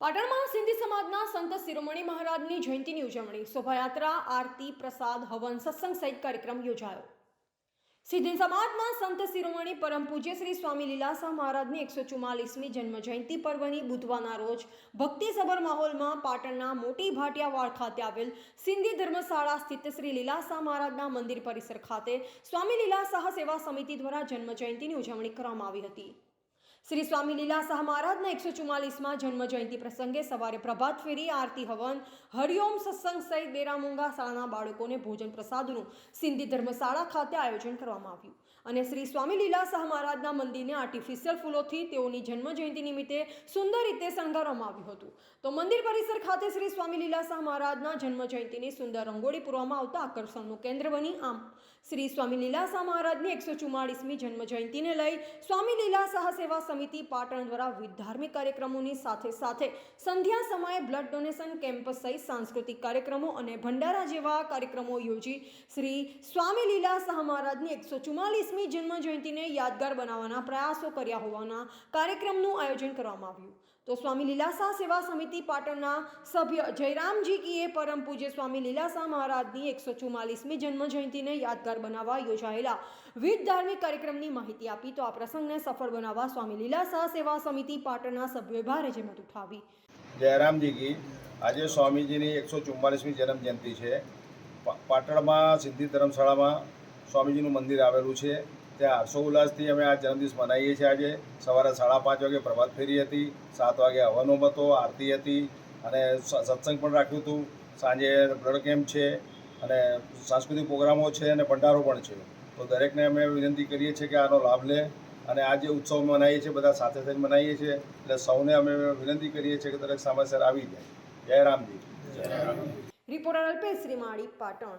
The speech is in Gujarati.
પાટણમાં સિંધી સમાજના સંત શિરોમણી મહારાજની જયંતિની ઉજવણી. શોભાયાત્રા, આરતી, પ્રસાદ, હવન, સત્સંગ સહિત કાર્યક્રમ યોજાયો. સિંધી સમાજના સંત શિરોમણી પરમ પૂજ્ય શ્રી સ્વામી લીલાસા મહારાજની એકસો ચુમ્માલીસમી જન્મ જયંતિ પર્વની બુધવારના રોજ ભક્તિસભર માહોલમાં પાટણના મોટી ભાટિયાવાડ ખાતે આવેલ સિંધી ધર્મશાળા સ્થિત શ્રી લીલાસા મહારાજના મંદિર પરિસર ખાતે સ્વામી લીલાસાહ સેવા સમિતિ દ્વારા જન્મ જયંતિની ઉજવણી કરવામાં આવી હતી. શ્રી સ્વામી લીલાશાહ મહારાજના એકસો ચુમ્માલીસમાં જન્મ જયંતિ પ્રસંગે સવારે પ્રભાત ફેરી, આરતી હવન, હરિઓમ સત્સંગ સહિત બેરામુંગા શાળાના બાળકોને ભોજન પ્રસાદનું સિંધી ધર્મશાળા ખાતે આયોજન કરવામાં આવ્યું. અને શ્રી સ્વામી લીલાશાહ મહારાજના મંદિરને આર્ટિફિશિયલ ફૂલોથી તેઓની જન્મ જયંતિ નિમિત્તે સુંદર રીતે શણગારવામાં આવ્યું હતું. તો મંદિર પરિસર ખાતે શ્રી સ્વામી લીલાશાહ મહારાજના જન્મ જયંતિની સુંદર રંગોળી પૂરવામાં આવતા આકર્ષણનું કેન્દ્ર બની આમ. શ્રી સ્વામી લીલાશાહ મહારાજની એકસો ચુમ્માળીસમી જન્મ જયંતિને લઈ સ્વામી લીલાશાહ સેવા સમિતિ પાટણ દ્વારા ધાર્મિક કાર્યક્રમોની સાથે સાથે સંધ્યા સમયે બ્લડ ડોનેશન કેમ્પ સહિત સાંસ્કૃતિક કાર્યક્રમો અને ભંડારા જેવા કાર્યક્રમો યોજી શ્રી સ્વામી લીલાશાહ મહારાજની એકસો ચુમ્માલીસમી જન્મ જયંતિને યાદગાર બનાવવાના પ્રયાસો કર્યા હોવાના કાર્યક્રમનું આયોજન કરવામાં આવ્યું. તો સ્વામી લીલાશાહ સેવા સમિતિ પાટણના સભ્ય જયરામજી કીએ પરમ પૂજ્ય સ્વામી લીલાશાહ મહારાજની એકસો ચુમ્માલીસમી જન્મ જયંતિને યાદગાર બનાવવા યોજાયેલા વિવિધ ધાર્મિક કાર્યક્રમની માહિતી આપી. તો આ પ્રસંગને સફળ બનાવવા સ્વામી લીલાશાહ સેવા સમિતિ પાટણના સભ્યોએ ભારે જહેમત ઉઠાવી. જયરામજી કી, આજે સ્વામીજીની એકસો ચુમ્માલીસમી જન્મ જયંતિ છે પાટણમાં સિદ્ધિ ધર્મશાળામાં સ્વામીજીનું મંદિર આવેલું છે. ત્યાં હર્ષો ઉલ્લાસથી અમે આ જન્મદિવસ મનાવીએ છીએ. આજે સવારે સાડા પાંચ વાગે પ્રભાત ફેરી હતી, સાત વાગે હવનો હતો, આરતી હતી અને સત્સંગ પણ રાખ્યું હતું. સાંજે બ્લડ કેમ્પ છે અને સાંસ્કૃતિક પ્રોગ્રામો છે અને ભંડારો પણ છે. તો દરેકને અમે વિનંતી કરીએ છીએ કે આનો લાભ લે. અને આ જે ઉત્સવ મનાવીએ છીએ, બધા સાથે થઈને મનાવીએ છીએ, એટલે સૌને અમે વિનંતી કરીએ છીએ કે દરેક સમયસર આવી જાય. જય રામજી. રિપોર્ટર અલ્પેશ શ્રીમાળી, પાટણ.